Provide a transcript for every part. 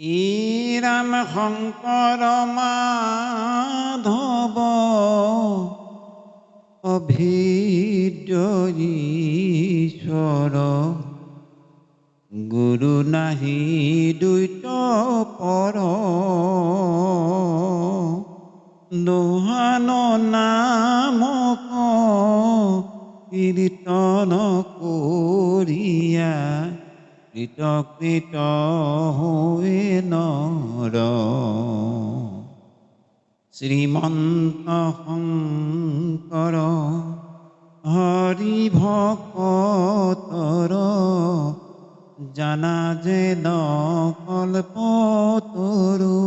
ইৰাম শংকৰ মাধৱ অভিদ্যীশ্বৰ গুৰু নাহি দ্বৈত পৰ দোহান নামক কীৰ্তন কৰিয়া বিতকিত হয়ে নর। শ্রীমন্ত শঙ্কর হরি ভকতর জানা যে ন কল্পতরু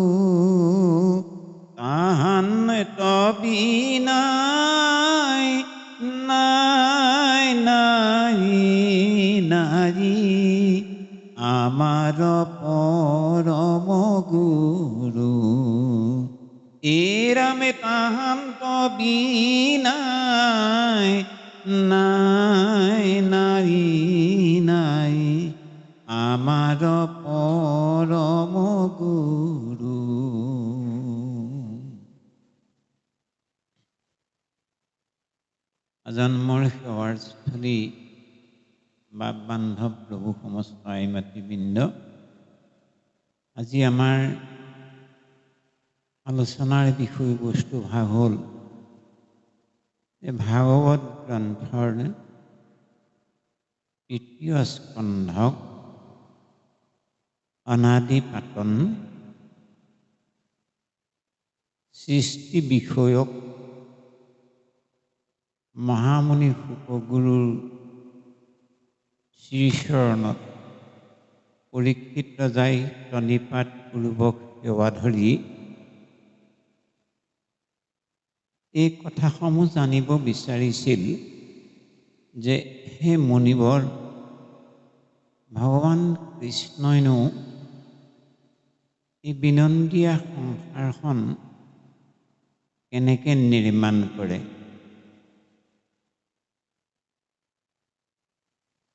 আজন্মৰ সেৱাৰ স্থলী বাপ বান্ধৱ প্ৰভু সমস্ত আই মাতৃবৃন্দ আজি আমাৰ আলোচনাৰ বিষয়বস্তু ভাগ হ'ল ভাগৱত গ্ৰন্থৰ তৃতীয় স্কন্ধক অনাদি পাতন সৃষ্টি বিষয়ক মহামুনি শুকগুৰুৰ শ্ৰীচৰণত পৰীক্ষিত যায় প্ৰণিপাত পূৰ্বক সেৱা ধৰি এই কথাসমূহ জানিব বিচাৰিছিল যে সেই মুনিবৰ ভগৱান কৃষ্ণইনো এই বিনন্দীয়া সংসাৰখন কেনেকৈ নিৰ্মাণ কৰে?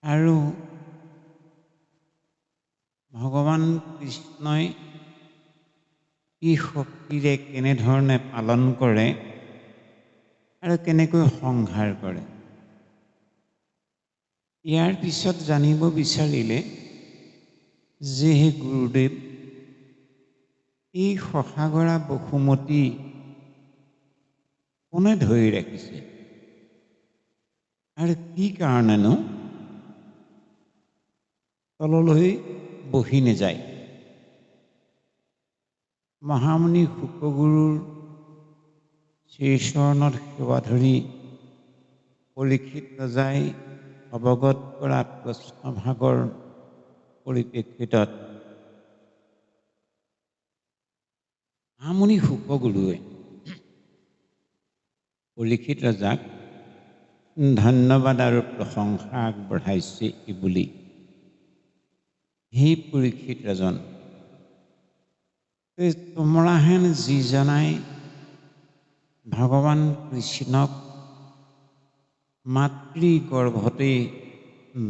আৰু ভগৱান কৃষ্ণই কি শক্তিৰে কেনেধৰণে পালন কৰে আৰু কেনেকৈ সংহাৰ কৰে ইয়াৰ পিছত জানিব বিচাৰিলে যে হে গুৰুদেৱ এই শশাগৰা বসুমতী কোনে ধৰি ৰাখিছে? আৰু কি কাৰণেনো তললৈ বহি নাযায় মহামুনি শুকগুৰুৰ শ্ৰীচৰণত সেৱা ধৰি পৰীক্ষিত ৰজাই অৱগত কৰা প্ৰশ্নভাগৰ পৰিপ্ৰেক্ষিতত মহামুনি শুকগুৰুৱে পৰীক্ষিত ৰজাক ধন্যবাদ আৰু প্ৰশংসা আগবঢ়াইছে এই বুলি সেই পৰীক্ষিত এই তোমৰাহেন যিজনাই ভগৱান কৃষ্ণক মাতৃ গৰ্ভতেই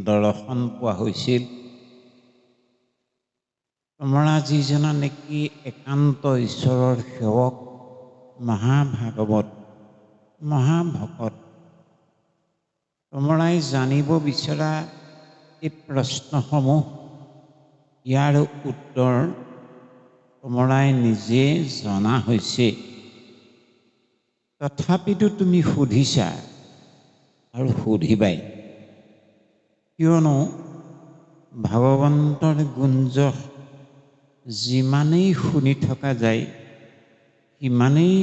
দৰ্শন পোৱা হৈছিল। তোমৰা যিজনা নেকি একান্ত ঈশ্বৰৰ সেৱক মহাভাগৱত মহাভকত তোমৰাই জানিব বিচৰা এই প্ৰশ্নসমূহ ইয়াৰ উত্তৰ তোমৰাই নিজে জনা হৈছে। তথাপিতো তুমি সুধিছা আৰু সুধিবাই। কিয়নো ভগৱন্তৰ গুঞ্জ যিমানেই শুনি থকা যায় সিমানেই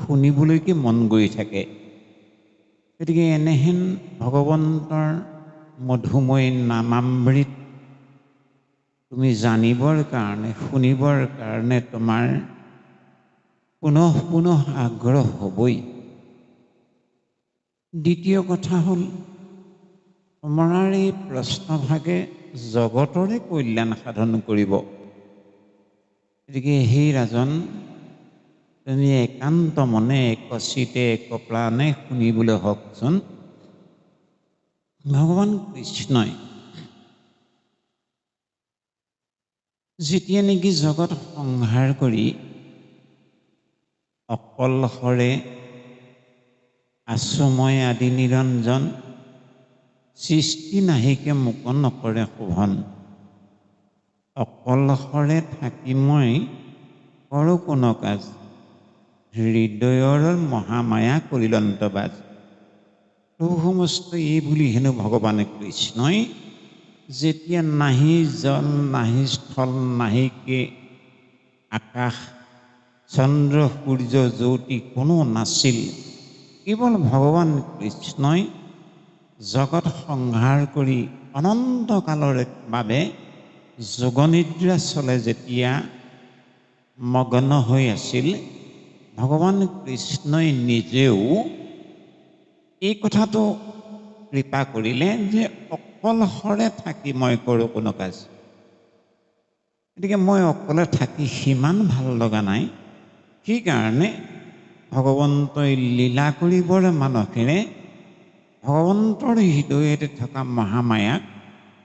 শুনিবলৈকে মন গৈ থাকে। গতিকে এনেহেন ভগৱন্তৰ মধুময় নামামৃত তুমি জানিবৰ কাৰণে শুনিবৰ কাৰণে তোমাৰ পুনঃ পুনঃ আগ্ৰহ হ'বই। দ্বিতীয় কথা হ'ল তোমাৰ এই প্ৰশ্নভাগে জগতৰে কল্যাণ সাধন কৰিব। গতিকে সেই ৰাজন তুমি একান্ত মনে একচিতে এক প্ৰাণে শুনিবলৈ হওকচোন। ভগৱান কৃষ্ণই যেতিয়া নেকি জগত সংহাৰ কৰি অকলশৰে আশ্ৰময় আদি নিৰঞ্জন সৃষ্টি নাহিকে মোক নকৰে শোভন। অকলশৰে থাকি মই কৰোঁ কোনো কাজ হৃদয়ৰ মহামায়া কৰিলন্তবাজ প্ৰভু সমস্ত এই বুলি হেনো ভগৱান কৃষ্ণই যেতিয়া নাহি জল নাহি স্থল নাহিকে আকাশ চন্দ্ৰ সূৰ্য জ্যোতি কোনো নাছিল। কেৱল ভগৱান কৃষ্ণই জগত সংহাৰ কৰি অনন্তকালৰ বাবে যোগনিদ্ৰা চলে যেতিয়া মগ্ন হৈ আছিল ভগৱান কৃষ্ণই নিজেও এই কথাটো কৃপা কৰিলে যে অকলশৰে থাকি মই কৰোঁ কোনো কাজ। গতিকে মই অকলে থাকি সিমান ভাল লগা নাই। সেইকাৰণে ভগৱন্তই লীলা কৰিবৰ মানসেৰে ভগৱন্তৰ হৃদয়তে থকা মহামায়াক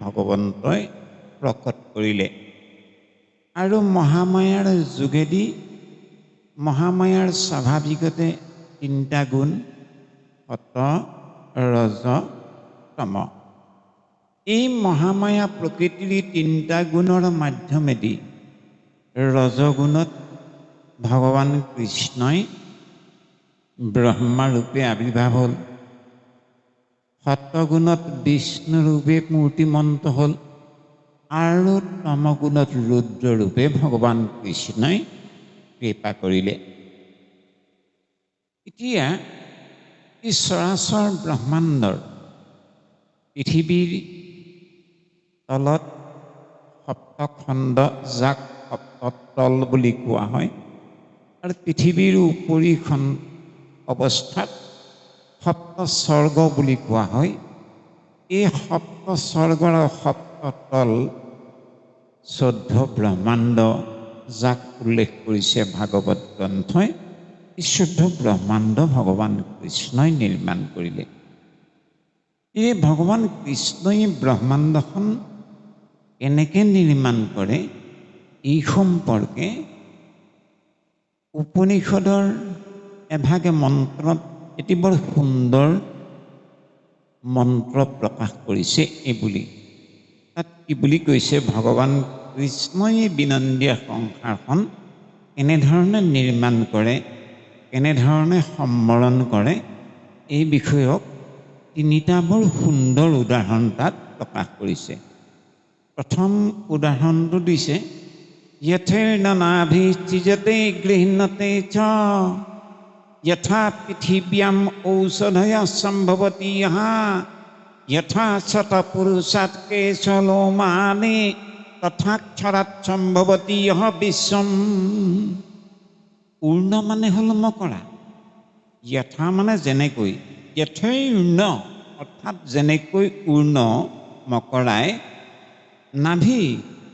ভগৱন্তই প্ৰকট কৰিলে। আৰু মহামায়াৰ যোগেদি মহামায়াৰ স্বাভাৱিকতে তিনিটা গুণ সত ৰজ তম এই মহামায়া প্ৰকৃতিৰ তিনিটা গুণৰ মাধ্যমেদি ৰজগুণত ভগৱান কৃষ্ণই ব্ৰহ্মাৰূপে আৱিৰ্ভাৱ হ'ল। সত্যগুণত বিষ্ণুৰূপে মূৰ্তিমন্ত হ'ল আৰু তমগুণত ৰুদ্ৰৰূপে ভগৱান কৃষ্ণই কৃপা কৰিলে। এতিয়া এই চৰাচৰ ব্ৰহ্মাণ্ডৰ পৃথিৱীৰ তলত সপ্তখণ্ড যাক সপ্ততল বুলি কোৱা হয় আৰু পৃথিৱীৰ উপৰিখন অৱস্থাত সপ্ত স্বৰ্গ বুলি কোৱা হয়। এই সপ্ত স্বৰ্গৰ সপ্ততল চৈধ্য ব্ৰহ্মাণ্ড যাক উল্লেখ কৰিছে ভাগৱত গ্ৰন্থই। এই চৈধ্য ব্ৰহ্মাণ্ড ভগৱান কৃষ্ণই নিৰ্মাণ কৰিলে। এই ভগৱান কৃষ্ণই ব্ৰহ্মাণ্ডখন কেনেকৈ নিৰ্মাণ কৰে, এই সম্পৰ্কে উপনিষদৰ এভাগে মন্ত্ৰত এটি বৰ সুন্দৰ মন্ত্ৰ প্ৰকাশ কৰিছে এই বুলি। তাত কি বুলি কৈছে, ভগৱান কৃষ্ণই বিনন্দীয়া সংসাৰখন কেনেধৰণে নিৰ্মাণ কৰে, কেনেধৰণে সম্বৰণ কৰে, এই বিষয়ক তিনিটা বৰ সুন্দৰ উদাহৰণ তাত প্ৰকাশ কৰিছে। প্ৰথম উদাহৰণটো দিছে য়থেৰ নাভিষ্টিজতে গৃহীণতে চ, যথা পৃথিৱ্যাম ঔষধয় সম্ভৱতী হা যথা শতপুৰুষাত কেশলো মানে তথাক্ষরাত সম্ভৱতী ইহ বিশ্বম। পূৰ্ণ মানে হ'ল মকৰা। যথা মানে যেনেকৈ যথেই উৰ্ণ অৰ্থাৎ যেনেকৈ উৰ্ণ মকৰাই নাভি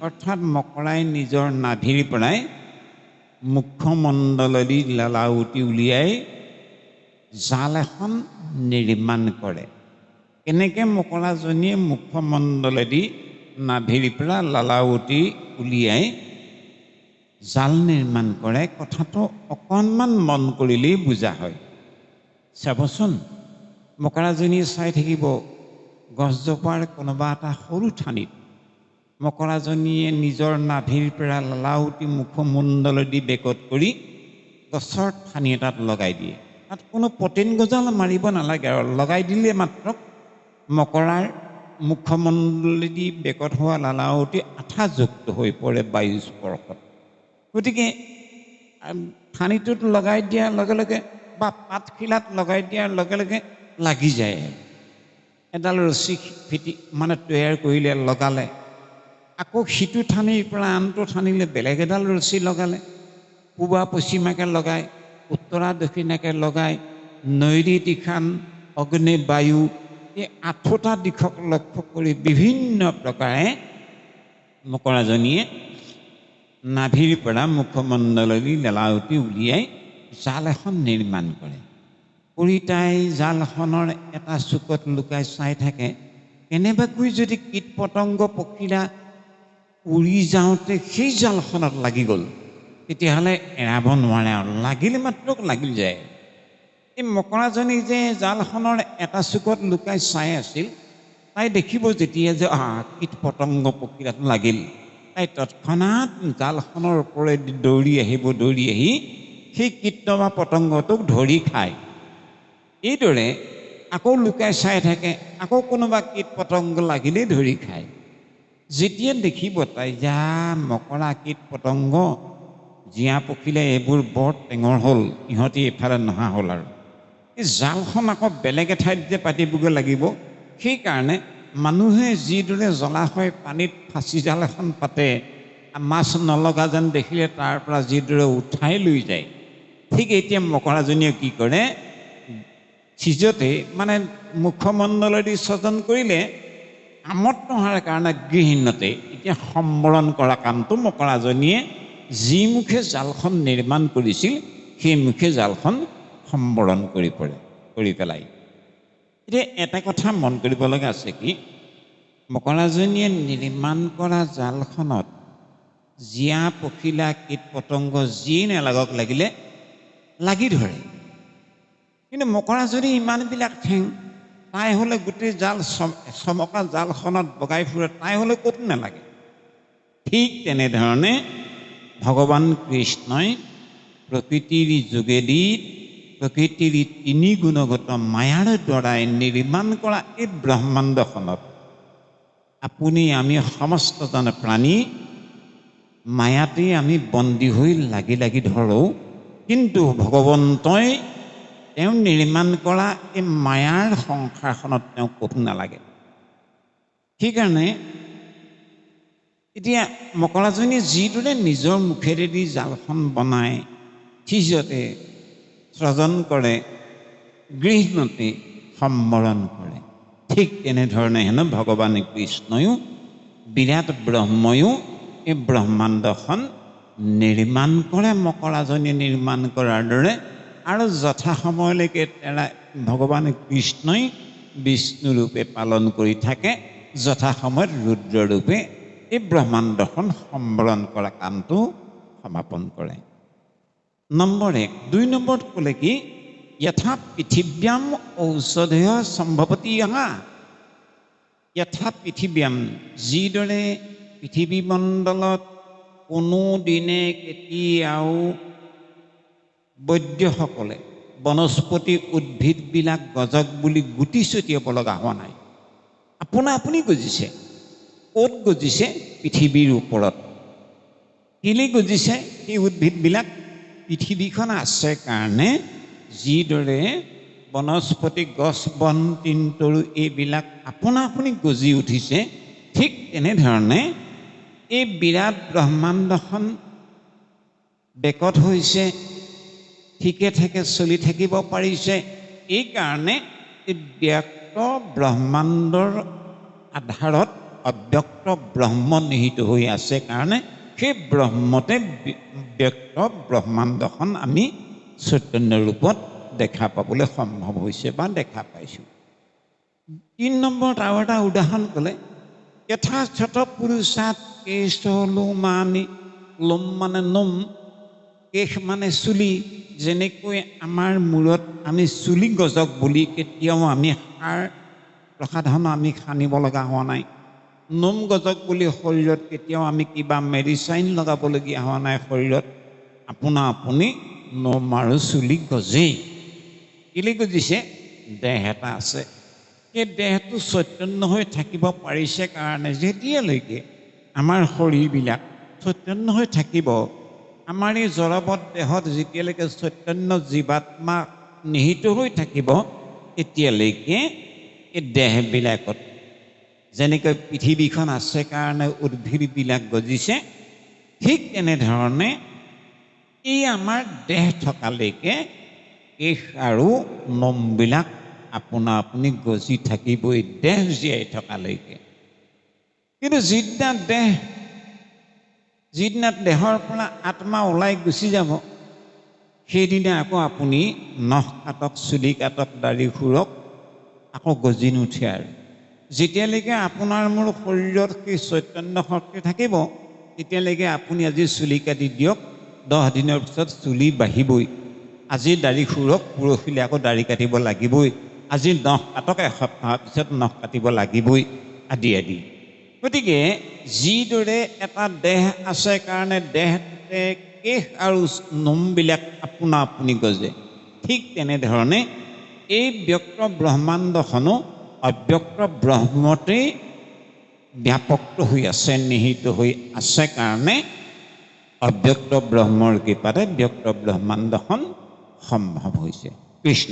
অৰ্থাৎ মকৰাই নিজৰ নাভিৰ পৰাই মুখমণ্ডলেদি লালাউটি উলিয়াই জাল এখন নিৰ্মাণ কৰে। কেনেকৈ মকৰাজনীয়ে মুখমণ্ডলেদি নাভিৰ পৰা লালাউটি উলিয়াই জাল নিৰ্মাণ কৰে কথাটো অকণমান মন কৰিলেই বুজা হয়। চাবচোন। মকৰাজনীয়ে চাই থাকিব। গছজোপাৰ কোনোবা এটা সৰু ঠানিত। মকৰাজনীয়ে নিজৰ নাভিৰ পৰা লালাউটি মুখমণ্ডলেদি বেকত কৰি গছৰ ঠানি এটাত লগাই দিয়ে। তাত কোনো পটিন গজাল মাৰিব নালাগে আৰু লগাই দিলে মাত্ৰ মকৰাৰ মুখমণ্ডলেদি বেকত হোৱা লালাউটি আঠাযুক্ত হৈ পৰে বায়ু স্পৰ্শত। গতিকে ঠানিটোত লগাই দিয়াৰ লগে লগে বা পাতখিলাত লগাই দিয়াৰ লগে লগে লাগি যায়। এডাল ৰছী ফিটি মানে তৈয়াৰ কৰিলে লগালে। আকৌ সিটো ঠানিৰ পৰা আনটো ঠানিলে বেলেগ এডাল ৰছী লগালে। পূবা পশ্চিমাকে লগাই উত্তৰা দক্ষিণাকে লগাই নৈৰী দিশান অগ্নি বায়ু এই আঠোটা দিশক লক্ষ্য কৰি বিভিন্ন প্ৰকাৰে মকৰাজনীয়ে নাভিৰ পৰা মুখমণ্ডললৈ লেলাউটি উলিয়াই জাল এখন নিৰ্মাণ কৰে। কৰি তাই জালখনৰ এটা চুকত লুকাই চাই থাকে কেনেবাকৈ যদি কীট পতংগ পখিলা উৰি যাওঁতে সেই জালখনত লাগি গ'ল তেতিয়াহ'লে এৰাব নোৱাৰে আৰু লাগিলে মাত্ৰ লাগিল যায়। এই মকৰাজনী যে জালখনৰ এটা চুকত লুকাই চাই আছিল তাই দেখিব যেতিয়া যে আহ কীট পতংগ প্ৰক্ৰিয়াত লাগিল। তাই তৎক্ষণাত জালখনৰ ওপৰেদি দৌৰি আহিব দৌৰি আহি সেই কীট বা পতংগটোক ধৰি খায়। এইদৰে আকৌ লুকাই চাই থাকে আকৌ কোনোবা কীট পতংগ লাগিলেই ধৰি খায়। যেতিয়া দেখিব তাই যা মকৰা কীট পতংগ জীয়া পখিলে এইবোৰ বৰ টেঙৰ হ'ল ইহঁতি এইফালে নহা হ'ল আৰু। এই জালখন আকৌ বেলেগ এঠাইত যে পাতিবগৈ লাগিব সেইকাৰণে মানুহে যিদৰে জলাশয় পানীত ফাঁচি জাল এখন পাতে মাছ নলগা যেন দেখিলে তাৰ পৰা যিদৰে উঠাই লৈ যায় ঠিক এতিয়া মকৰাজনীয়ে কি কৰে চিজতে মানে মুখমণ্ডলেদি স্বজন কৰিলে আমত নোহোৱাৰ কাৰণে গৃহিণতে এতিয়া সম্বৰণ কৰা কামটো মকৰাজনীয়ে যি মুখে জালখন নিৰ্মাণ কৰিছিল সেই মুখে জালখন সম্বৰণ কৰি পৰে কৰি পেলাই। এতিয়া এটা কথা মন কৰিব লগা আছে কি মকৰাজনীয়ে নিৰ্মাণ কৰা জালখনত জীয়া পখিলা কীট পতংগ যি নেলাগক লাগিলে লাগি ধৰে। কিন্তু মকৰাজনী ইমানবিলাক ঠেং তাই হ'লে গোটেই জাল চম- চমকা জালখনত বগাই ফুৰে তাই হ'লে ক'তো নালাগে? ঠিক তেনেধৰণে ভগৱান কৃষ্ণই প্ৰকৃতিৰ যোগেদি প্ৰকৃতিৰ তিনি গুণগত মায়াৰ দ্বাৰাই নিৰ্মাণ কৰা এই ব্ৰহ্মাণ্ডখনত আপুনি আমি সমস্তজন প্ৰাণী মায়াতেই আমি বন্দী হৈ লাগি লাগি ধৰোঁ। কিন্তু ভগৱন্তই তেওঁ নিৰ্মাণ কৰা এই মায়াৰ সংসাৰখনত তেওঁ ক'তো নালাগে। সেইকাৰণে এতিয়া মকৰাজনীয়ে যিদৰে নিজৰ মুখেৰেদি জালখন বনায় সিজতে স্ৰজন কৰে গৃহণতে সম্বৰণ কৰে ঠিক তেনেধৰণে হেনো ভগৱান কৃষ্ণয়ো বিৰাট ব্ৰহ্ময়ো এই ব্ৰহ্মাণ্ডখন নিৰ্মাণ কৰে মকৰাজনীয়ে নিৰ্মাণ কৰাৰ দৰে আৰু যথা সময়লৈকে তেৰা ভগৱান কৃষ্ণই বিষ্ণুৰূপে পালন কৰি থাকে যথা সময়ত ৰুদ্ৰৰূপে এই ব্ৰহ্মাণ্ডখন সম্বৰণ কৰা কামটো সমাপন কৰে। নম্বৰ এক দুই নম্বৰত ক'লে কি যথা পৃথিৱ্যাম ঔষধেয় সম্ভৱতী অহা যথা পৃথিৱ্যাম যিদৰে পৃথিৱীমণ্ডলত কোনো দিনে কেতিয়াও বৈদ্যসকলে বনস্পতি উদ্ভিদবিলাক গজক বুলি গুটি ছটিয়াব লগা হোৱা নাই। আপোনা আপুনি গজিছে ক'ত গজিছে? পৃথিৱীৰ ওপৰত। কেলৈ গজিছে? সেই উদ্ভিদবিলাক পৃথিৱীখন আছে কাৰণে যিদৰে বনস্পতি গছ বন তিনতৰু এইবিলাক আপোনা আপুনি গজি উঠিছে ঠিক তেনেধৰণে এই বিৰাট ব্ৰহ্মাণ্ডখন বেকত হৈছে ঠিকে থাকে চলি থাকিব পাৰিছে। এইকাৰণে এই ব্যক্ত ব্ৰহ্মাণ্ডৰ আধাৰত অব্যক্ত ব্ৰহ্ম নিহিত হৈ আছে কাৰণে সেই ব্ৰহ্মতে ব্যক্ত ব্ৰহ্মাণ্ডখন আমি চৈতন্য ৰূপত দেখা পাবলৈ সম্ভৱ হৈছে বা দেখা পাইছোঁ। তিনি নম্বৰত আৰু এটা উদাহৰণ ক'লে যথাৰ্থ পুৰুষাত কেশ লোমানি লোম মানে নোম কেশ মানে চুলি যেনেকৈ আমাৰ মূৰত আমি চুলি গজক বুলি কেতিয়াও আমি সাৰ প্ৰসাধন আমি সানিব লগা হোৱা নাই। নোম গজক বুলি শৰীৰত কেতিয়াও আমি কিবা মেডিচাইন লগাবলগীয়া হোৱা নাই শৰীৰত। আপোনা আপুনি নোম আৰু চুলি গজেই। কেলৈ গজিছে? দেহ এটা আছে। সেই দেহটো চৈতন্য হৈ থাকিব পাৰিছে কাৰণে যেতিয়ালৈকে আমাৰ শৰীৰবিলাক চৈতন্য হৈ থাকিব আমাৰ এই জড়বৎ দেহত যেতিয়ালৈকে চৈতন্য জীৱাত্মা নিহিত হৈ থাকিব তেতিয়ালৈকে এই দেহবিলাকত যেনেকৈ পৃথিৱীখন আছে কাৰণে উদ্ভিদবিলাক গজিছে ঠিক তেনেধৰণে এই আমাৰ দেহ থকালৈকে কেশ আৰু নোমবিলাক আপোনা আপুনি গজি থাকিবই দেহ জীয়াই থকালৈকে। কিন্তু যিদিনা দেহ যিদিনা দেহৰ পৰা আত্মা ওলাই গুচি যাব সেইদিনা আকৌ আপুনি নখ কাটক চুলি কাটক দাড়ি খুৰক আকৌ গজি নুঠে আৰু। যেতিয়ালৈকে আপোনাৰ মোৰ শৰীৰত সেই চৈতন্য শক্তি থাকিব তেতিয়ালৈকে আপুনি আজি চুলি কাটি দিয়ক দহ দিনৰ পিছত চুলি বাঢ়িবই। আজি দাড়ি খুৰক পৰহিলৈ আকৌ দাড়ি কাটিব লাগিবই। আজি নখ কাটক এসপ্তাহৰ পিছত নখ কাটিব লাগিবই। আদি আদি। গতিকে যিদৰে এটা দেহ আছে কাৰণে দেহটোতে কেশ আৰু নোমবিলাক আপোনা আপুনি গজে ঠিক তেনেধৰণে এই ব্যক্ত ব্ৰহ্মাণ্ডখনো অব্যক্ত ব্ৰহ্মতেই ব্যাপক্ত হৈ আছে নিহিত হৈ আছে কাৰণে অব্যক্ত ব্ৰহ্মৰ কৃপাতে ব্যক্ত ব্ৰহ্মাণ্ডখন সম্ভৱ হৈছে। কৃষ্ণ।